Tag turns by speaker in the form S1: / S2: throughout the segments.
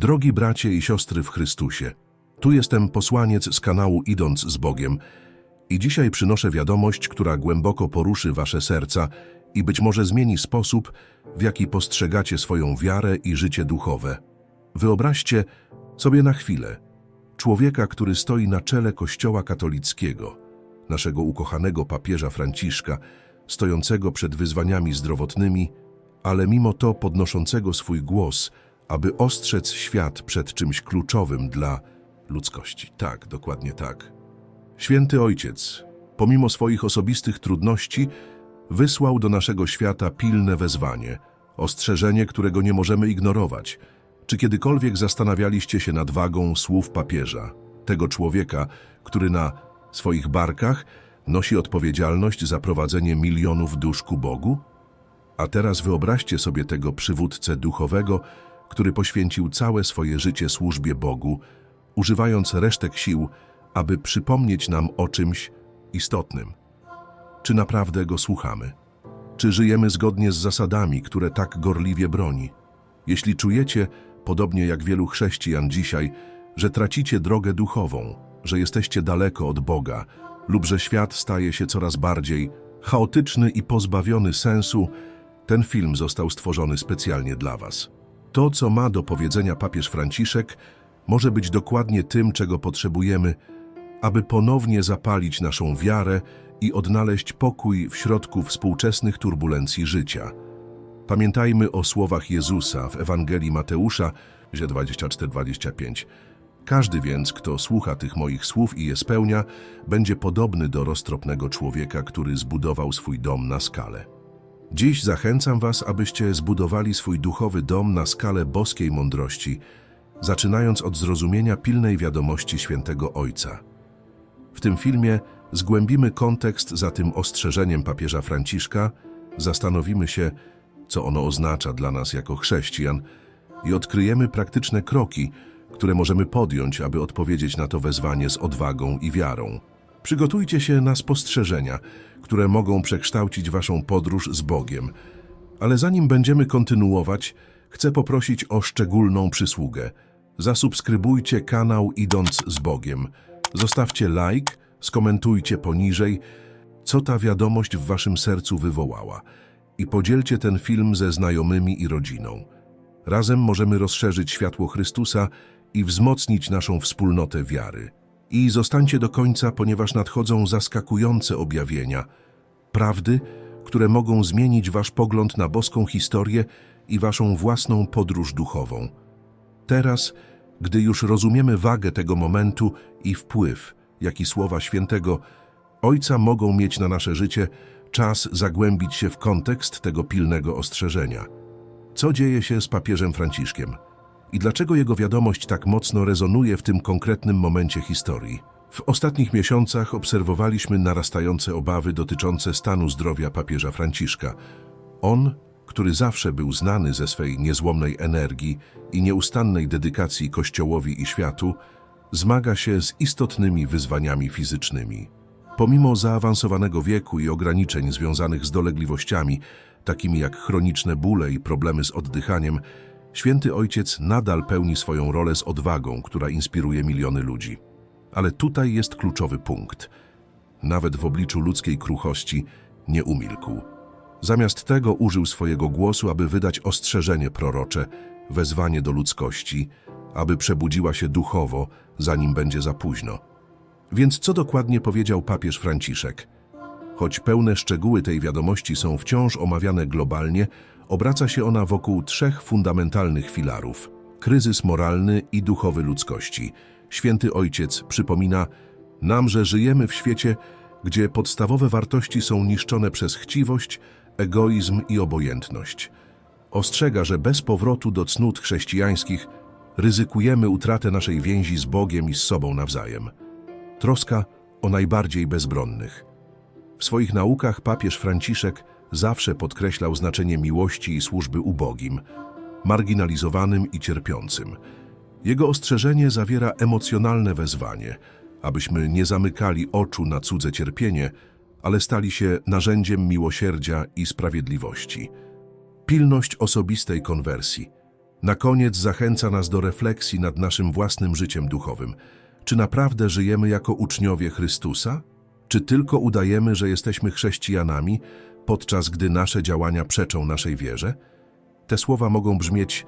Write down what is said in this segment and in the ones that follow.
S1: Drogi bracie i siostry w Chrystusie, tu jestem posłaniec z kanału Idąc z Bogiem i dzisiaj przynoszę wiadomość, która głęboko poruszy wasze serca i być może zmieni sposób, w jaki postrzegacie swoją wiarę i życie duchowe. Wyobraźcie sobie na chwilę człowieka, który stoi na czele Kościoła katolickiego, naszego ukochanego papieża Franciszka, stojącego przed wyzwaniami zdrowotnymi, ale mimo to podnoszącego swój głos, aby ostrzec świat przed czymś kluczowym dla ludzkości. Tak, dokładnie tak. Święty Ojciec, pomimo swoich osobistych trudności, wysłał do naszego świata pilne wezwanie, ostrzeżenie, którego nie możemy ignorować. Czy kiedykolwiek zastanawialiście się nad wagą słów papieża, tego człowieka, który na swoich barkach nosi odpowiedzialność za prowadzenie milionów dusz ku Bogu? A teraz wyobraźcie sobie tego przywódcę duchowego, który poświęcił całe swoje życie służbie Bogu, używając resztek sił, aby przypomnieć nam o czymś istotnym. Czy naprawdę go słuchamy? Czy żyjemy zgodnie z zasadami, które tak gorliwie broni? Jeśli czujecie, podobnie jak wielu chrześcijan dzisiaj, że tracicie drogę duchową, że jesteście daleko od Boga lub że świat staje się coraz bardziej chaotyczny i pozbawiony sensu, ten film został stworzony specjalnie dla Was. To, co ma do powiedzenia papież Franciszek, może być dokładnie tym, czego potrzebujemy, aby ponownie zapalić naszą wiarę i odnaleźć pokój w środku współczesnych turbulencji życia. Pamiętajmy o słowach Jezusa w Ewangelii Mateusza, 24-25. Każdy więc, kto słucha tych moich słów i je spełnia, będzie podobny do roztropnego człowieka, który zbudował swój dom na skalę. Dziś zachęcam Was, abyście zbudowali swój duchowy dom na skalę boskiej mądrości, zaczynając od zrozumienia pilnej wiadomości świętego Ojca. W tym filmie zgłębimy kontekst za tym ostrzeżeniem papieża Franciszka, zastanowimy się, co ono oznacza dla nas jako chrześcijan i odkryjemy praktyczne kroki, które możemy podjąć, aby odpowiedzieć na to wezwanie z odwagą i wiarą. Przygotujcie się na spostrzeżenia, które mogą przekształcić Waszą podróż z Bogiem. Ale zanim będziemy kontynuować, chcę poprosić o szczególną przysługę. Zasubskrybujcie kanał Idąc z Bogiem. Zostawcie like, skomentujcie poniżej, co ta wiadomość w Waszym sercu wywołała i podzielcie ten film ze znajomymi i rodziną. Razem możemy rozszerzyć światło Chrystusa i wzmocnić naszą wspólnotę wiary. I zostańcie do końca, ponieważ nadchodzą zaskakujące objawienia, prawdy, które mogą zmienić wasz pogląd na boską historię i waszą własną podróż duchową. Teraz, gdy już rozumiemy wagę tego momentu i wpływ, jaki słowa świętego Ojca mogą mieć na nasze życie, czas zagłębić się w kontekst tego pilnego ostrzeżenia. Co dzieje się z papieżem Franciszkiem? I dlaczego jego wiadomość tak mocno rezonuje w tym konkretnym momencie historii? W ostatnich miesiącach obserwowaliśmy narastające obawy dotyczące stanu zdrowia papieża Franciszka. On, który zawsze był znany ze swej niezłomnej energii i nieustannej dedykacji Kościołowi i światu, zmaga się z istotnymi wyzwaniami fizycznymi. Pomimo zaawansowanego wieku i ograniczeń związanych z dolegliwościami, takimi jak chroniczne bóle i problemy z oddychaniem, Święty Ojciec nadal pełni swoją rolę z odwagą, która inspiruje miliony ludzi. Ale tutaj jest kluczowy punkt. Nawet w obliczu ludzkiej kruchości nie umilkł. Zamiast tego użył swojego głosu, aby wydać ostrzeżenie prorocze, wezwanie do ludzkości, aby przebudziła się duchowo, zanim będzie za późno. Więc co dokładnie powiedział papież Franciszek? Choć pełne szczegóły tej wiadomości są wciąż omawiane globalnie, obraca się ona wokół trzech fundamentalnych filarów: kryzys moralny i duchowy ludzkości. Święty Ojciec przypomina nam, że żyjemy w świecie, gdzie podstawowe wartości są niszczone przez chciwość, egoizm i obojętność. Ostrzega, że bez powrotu do cnót chrześcijańskich ryzykujemy utratę naszej więzi z Bogiem i z sobą nawzajem. Troska o najbardziej bezbronnych. W swoich naukach papież Franciszek zawsze podkreślał znaczenie miłości i służby ubogim, marginalizowanym i cierpiącym. Jego ostrzeżenie zawiera emocjonalne wezwanie, abyśmy nie zamykali oczu na cudze cierpienie, ale stali się narzędziem miłosierdzia i sprawiedliwości. Pilność osobistej konwersji. Na koniec zachęca nas do refleksji nad naszym własnym życiem duchowym. Czy naprawdę żyjemy jako uczniowie Chrystusa? Czy tylko udajemy, że jesteśmy chrześcijanami, podczas gdy nasze działania przeczą naszej wierze? Te słowa mogą brzmieć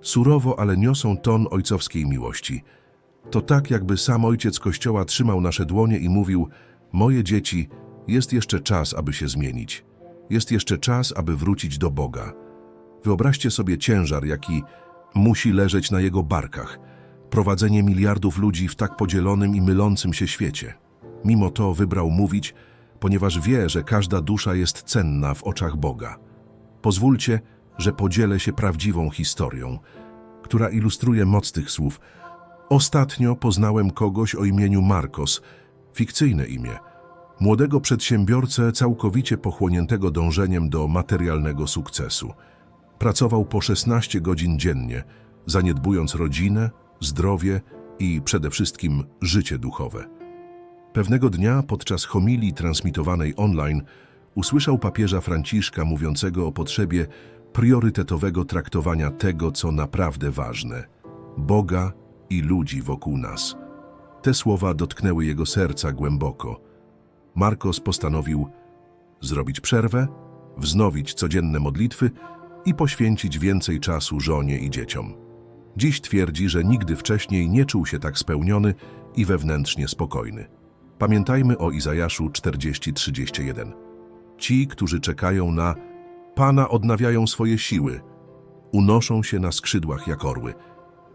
S1: surowo, ale niosą ton ojcowskiej miłości. To tak, jakby sam ojciec Kościoła trzymał nasze dłonie i mówił: Moje dzieci, jest jeszcze czas, aby się zmienić. Jest jeszcze czas, aby wrócić do Boga. Wyobraźcie sobie ciężar, jaki musi leżeć na jego barkach. Prowadzenie miliardów ludzi w tak podzielonym i mylącym się świecie. Mimo to wybrał mówić, ponieważ wie, że każda dusza jest cenna w oczach Boga. Pozwólcie, że podzielę się prawdziwą historią, która ilustruje moc tych słów. Ostatnio poznałem kogoś o imieniu Marcos, fikcyjne imię, młodego przedsiębiorcę całkowicie pochłoniętego dążeniem do materialnego sukcesu. Pracował po 16 godzin dziennie, zaniedbując rodzinę, zdrowie i przede wszystkim życie duchowe. Pewnego dnia podczas homilii transmitowanej online usłyszał papieża Franciszka mówiącego o potrzebie priorytetowego traktowania tego, co naprawdę ważne Boga i ludzi wokół nas. Te słowa dotknęły jego serca głęboko. Marcos postanowił zrobić przerwę, wznowić codzienne modlitwy i poświęcić więcej czasu żonie i dzieciom. Dziś twierdzi, że nigdy wcześniej nie czuł się tak spełniony i wewnętrznie spokojny. Pamiętajmy o Izajaszu 40:31. Ci, którzy czekają na Pana, odnawiają swoje siły, unoszą się na skrzydłach jak orły,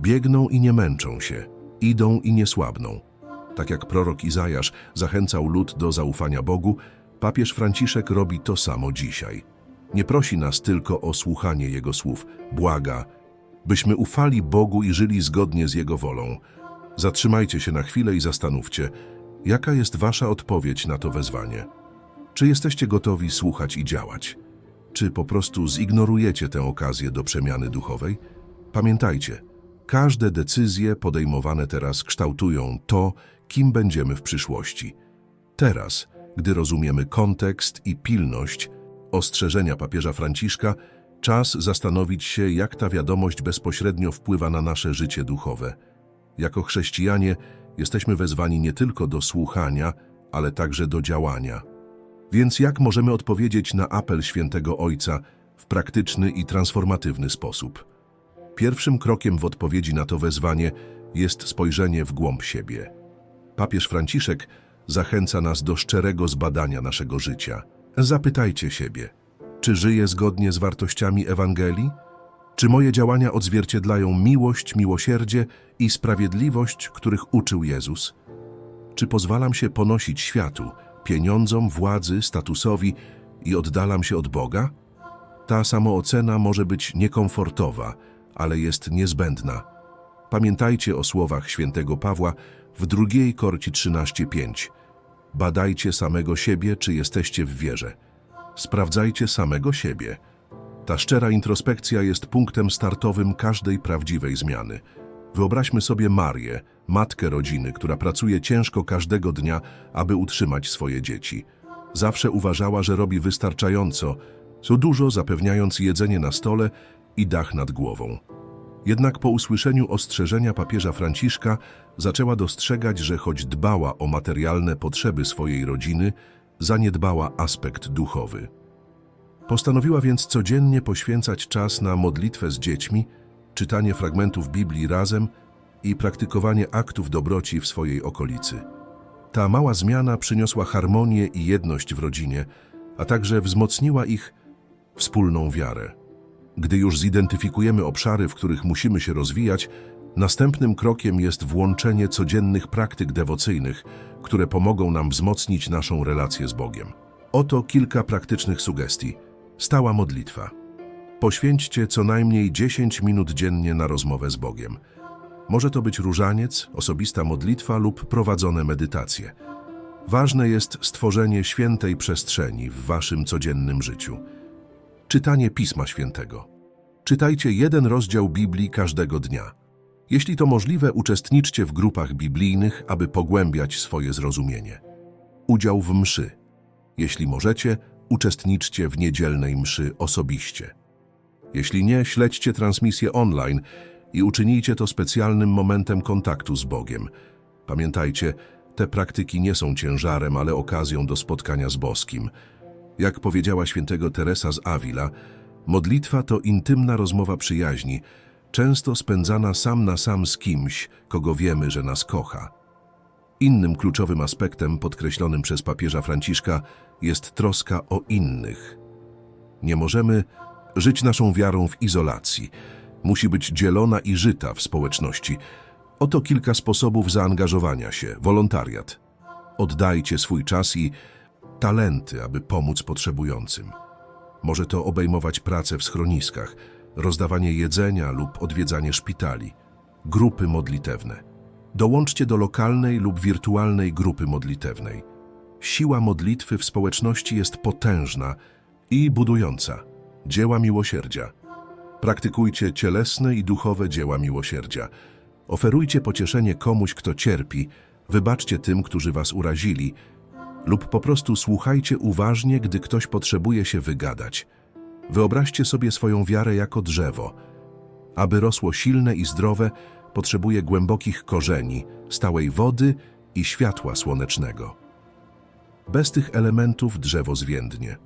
S1: biegną i nie męczą się, idą i nie słabną. Tak jak prorok Izajasz zachęcał lud do zaufania Bogu, papież Franciszek robi to samo dzisiaj. Nie prosi nas tylko o słuchanie Jego słów, błaga, byśmy ufali Bogu i żyli zgodnie z Jego wolą. Zatrzymajcie się na chwilę i zastanówcie, jaka jest Wasza odpowiedź na to wezwanie. Czy jesteście gotowi słuchać i działać? Czy po prostu zignorujecie tę okazję do przemiany duchowej? Pamiętajcie, każde decyzje podejmowane teraz kształtują to, kim będziemy w przyszłości. Teraz, gdy rozumiemy kontekst i pilność ostrzeżenia papieża Franciszka, czas zastanowić się, jak ta wiadomość bezpośrednio wpływa na nasze życie duchowe. Jako chrześcijanie jesteśmy wezwani nie tylko do słuchania, ale także do działania. Więc jak możemy odpowiedzieć na apel świętego Ojca w praktyczny i transformatywny sposób? Pierwszym krokiem w odpowiedzi na to wezwanie jest spojrzenie w głąb siebie. Papież Franciszek zachęca nas do szczerego zbadania naszego życia. Zapytajcie siebie, czy żyję zgodnie z wartościami Ewangelii? Czy moje działania odzwierciedlają miłość, miłosierdzie i sprawiedliwość, których uczył Jezus? Czy pozwalam się ponosić światu, pieniądzom, władzy, statusowi i oddalam się od Boga? Ta samoocena może być niekomfortowa, ale jest niezbędna. Pamiętajcie o słowach świętego Pawła w drugiej korci 13.5. Badajcie samego siebie, czy jesteście w wierze. Sprawdzajcie samego siebie. Ta szczera introspekcja jest punktem startowym każdej prawdziwej zmiany. Wyobraźmy sobie Marię, matkę rodziny, która pracuje ciężko każdego dnia, aby utrzymać swoje dzieci. Zawsze uważała, że robi wystarczająco, co dużo zapewniając jedzenie na stole i dach nad głową. Jednak po usłyszeniu ostrzeżenia papieża Franciszka zaczęła dostrzegać, że choć dbała o materialne potrzeby swojej rodziny, zaniedbała aspekt duchowy. Postanowiła więc codziennie poświęcać czas na modlitwę z dziećmi, czytanie fragmentów Biblii razem i praktykowanie aktów dobroci w swojej okolicy. Ta mała zmiana przyniosła harmonię i jedność w rodzinie, a także wzmocniła ich wspólną wiarę. Gdy już zidentyfikujemy obszary, w których musimy się rozwijać, następnym krokiem jest włączenie codziennych praktyk dewocyjnych, które pomogą nam wzmocnić naszą relację z Bogiem. Oto kilka praktycznych sugestii. Stała modlitwa. Poświęćcie co najmniej 10 minut dziennie na rozmowę z Bogiem. Może to być różaniec, osobista modlitwa lub prowadzone medytacje. Ważne jest stworzenie świętej przestrzeni w waszym codziennym życiu. Czytanie Pisma Świętego. Czytajcie jeden rozdział Biblii każdego dnia. Jeśli to możliwe, uczestniczcie w grupach biblijnych, aby pogłębiać swoje zrozumienie. Udział w mszy. Jeśli możecie, uczestniczcie w niedzielnej mszy osobiście. Jeśli nie, śledźcie transmisję online i uczynijcie to specjalnym momentem kontaktu z Bogiem. Pamiętajcie, te praktyki nie są ciężarem, ale okazją do spotkania z boskim. Jak powiedziała świętego Teresa z Avila, modlitwa to intymna rozmowa przyjaźni, często spędzana sam na sam z kimś, kogo wiemy, że nas kocha. Innym kluczowym aspektem podkreślonym przez papieża Franciszka jest troska o innych. Nie możemy żyć naszą wiarą w izolacji. Musi być dzielona i żyta w społeczności. Oto kilka sposobów zaangażowania się. Wolontariat. Oddajcie swój czas i talenty, aby pomóc potrzebującym. Może to obejmować pracę w schroniskach, rozdawanie jedzenia lub odwiedzanie szpitali. Grupy modlitewne. Dołączcie do lokalnej lub wirtualnej grupy modlitewnej. Siła modlitwy w społeczności jest potężna i budująca. Dzieła miłosierdzia. Praktykujcie cielesne i duchowe dzieła miłosierdzia. Oferujcie pocieszenie komuś, kto cierpi, wybaczcie tym, którzy was urazili, lub po prostu słuchajcie uważnie, gdy ktoś potrzebuje się wygadać. Wyobraźcie sobie swoją wiarę jako drzewo. Aby rosło silne i zdrowe, potrzebuje głębokich korzeni, stałej wody i światła słonecznego. Bez tych elementów drzewo zwiędnie.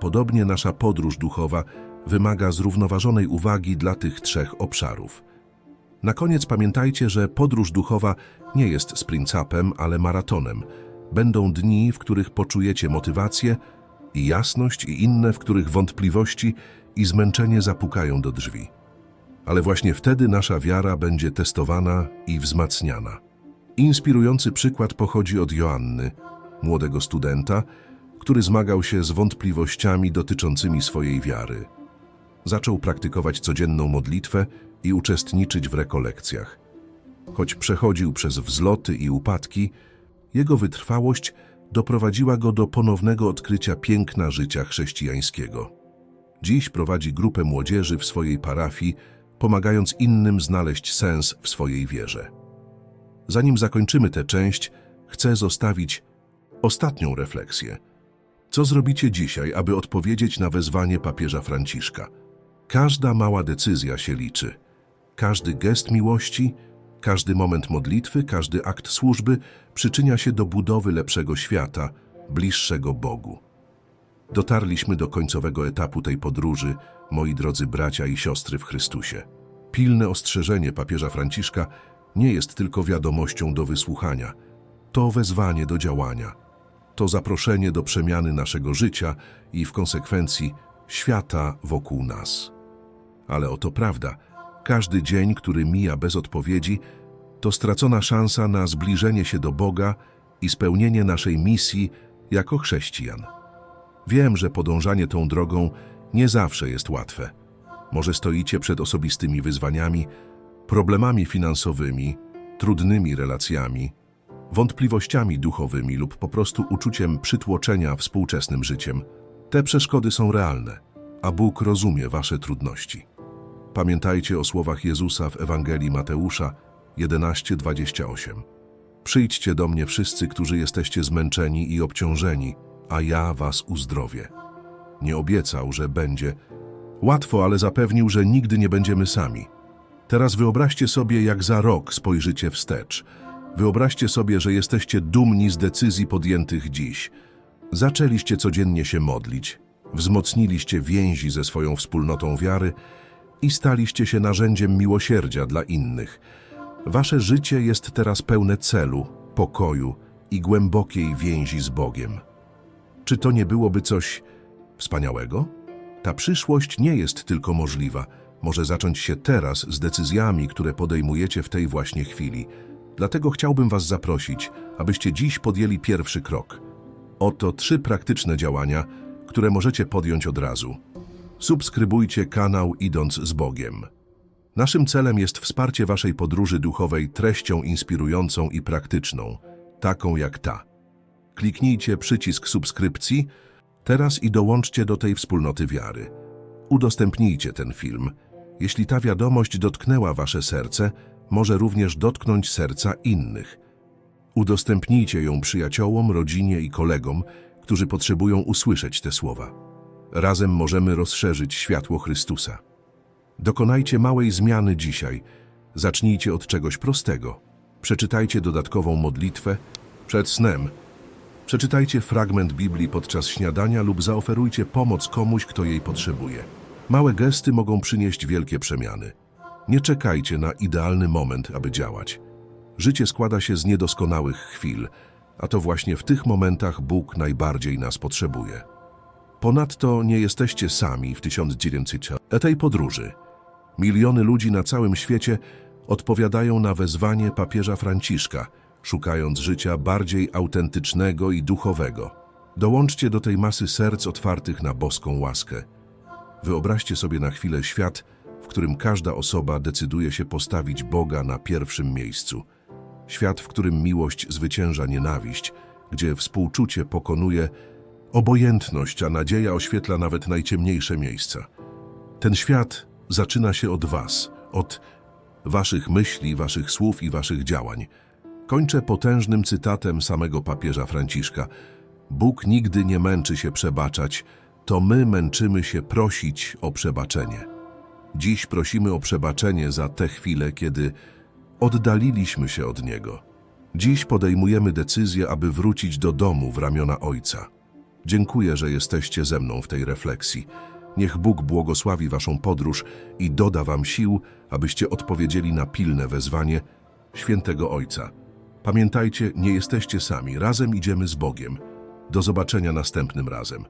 S1: Podobnie nasza podróż duchowa wymaga zrównoważonej uwagi dla tych trzech obszarów. Na koniec pamiętajcie, że podróż duchowa nie jest sprint-upem, ale maratonem. Będą dni, w których poczujecie motywację i jasność i inne, w których wątpliwości i zmęczenie zapukają do drzwi. Ale właśnie wtedy nasza wiara będzie testowana i wzmacniana. Inspirujący przykład pochodzi od Joanny, młodego studenta, który zmagał się z wątpliwościami dotyczącymi swojej wiary. Zaczął praktykować codzienną modlitwę i uczestniczyć w rekolekcjach. Choć przechodził przez wzloty i upadki, jego wytrwałość doprowadziła go do ponownego odkrycia piękna życia chrześcijańskiego. Dziś prowadzi grupę młodzieży w swojej parafii, pomagając innym znaleźć sens w swojej wierze. Zanim zakończymy tę część, chcę zostawić ostatnią refleksję. Co zrobicie dzisiaj, aby odpowiedzieć na wezwanie papieża Franciszka? Każda mała decyzja się liczy. Każdy gest miłości, każdy moment modlitwy, każdy akt służby przyczynia się do budowy lepszego świata, bliższego Bogu. Dotarliśmy do końcowego etapu tej podróży, moi drodzy bracia i siostry w Chrystusie. Pilne ostrzeżenie papieża Franciszka nie jest tylko wiadomością do wysłuchania. To wezwanie do działania. To zaproszenie do przemiany naszego życia i w konsekwencji świata wokół nas. Ale oto prawda. Każdy dzień, który mija bez odpowiedzi, to stracona szansa na zbliżenie się do Boga i spełnienie naszej misji jako chrześcijan. Wiem, że podążanie tą drogą nie zawsze jest łatwe. Może stoicie przed osobistymi wyzwaniami, problemami finansowymi, trudnymi relacjami, wątpliwościami duchowymi lub po prostu uczuciem przytłoczenia współczesnym życiem. Te przeszkody są realne, a Bóg rozumie wasze trudności. Pamiętajcie o słowach Jezusa w Ewangelii Mateusza 11:28. Przyjdźcie do mnie wszyscy, którzy jesteście zmęczeni i obciążeni, a ja was uzdrowię. Nie obiecał, że będzie łatwo, ale zapewnił, że nigdy nie będziemy sami. Teraz wyobraźcie sobie, jak za rok spojrzycie wstecz. Wyobraźcie sobie, że jesteście dumni z decyzji podjętych dziś. Zaczęliście codziennie się modlić, wzmocniliście więzi ze swoją wspólnotą wiary i staliście się narzędziem miłosierdzia dla innych. Wasze życie jest teraz pełne celu, pokoju i głębokiej więzi z Bogiem. Czy to nie byłoby coś wspaniałego? Ta przyszłość nie jest tylko możliwa, może zacząć się teraz z decyzjami, które podejmujecie w tej właśnie chwili. Dlatego chciałbym Was zaprosić, abyście dziś podjęli pierwszy krok. Oto trzy praktyczne działania, które możecie podjąć od razu. Subskrybujcie kanał Idąc z Bogiem. Naszym celem jest wsparcie Waszej podróży duchowej treścią inspirującą i praktyczną, taką jak ta. Kliknijcie przycisk subskrypcji teraz i dołączcie do tej wspólnoty wiary. Udostępnijcie ten film. Jeśli ta wiadomość dotknęła Wasze serce, może również dotknąć serca innych. Udostępnijcie ją przyjaciołom, rodzinie i kolegom, którzy potrzebują usłyszeć te słowa. Razem możemy rozszerzyć światło Chrystusa. Dokonajcie małej zmiany dzisiaj. Zacznijcie od czegoś prostego. Przeczytajcie dodatkową modlitwę przed snem. Przeczytajcie fragment Biblii podczas śniadania lub zaoferujcie pomoc komuś, kto jej potrzebuje. Małe gesty mogą przynieść wielkie przemiany. Nie czekajcie na idealny moment, aby działać. Życie składa się z niedoskonałych chwil, a to właśnie w tych momentach Bóg najbardziej nas potrzebuje. Ponadto nie jesteście sami w 1900 tej podróży. Miliony ludzi na całym świecie odpowiadają na wezwanie papieża Franciszka, szukając życia bardziej autentycznego i duchowego. Dołączcie do tej masy serc otwartych na boską łaskę. Wyobraźcie sobie na chwilę świat, w którym każda osoba decyduje się postawić Boga na pierwszym miejscu. Świat, w którym miłość zwycięża nienawiść, gdzie współczucie pokonuje obojętność, a nadzieja oświetla nawet najciemniejsze miejsca. Ten świat zaczyna się od Was, od Waszych myśli, Waszych słów i Waszych działań. Kończę potężnym cytatem samego papieża Franciszka. Bóg nigdy nie męczy się przebaczać, to my męczymy się prosić o przebaczenie. Dziś prosimy o przebaczenie za te chwile, kiedy oddaliliśmy się od Niego. Dziś podejmujemy decyzję, aby wrócić do domu w ramiona Ojca. Dziękuję, że jesteście ze mną w tej refleksji. Niech Bóg błogosławi Waszą podróż i doda Wam sił, abyście odpowiedzieli na pilne wezwanie Świętego Ojca. Pamiętajcie, nie jesteście sami, razem idziemy z Bogiem. Do zobaczenia następnym razem.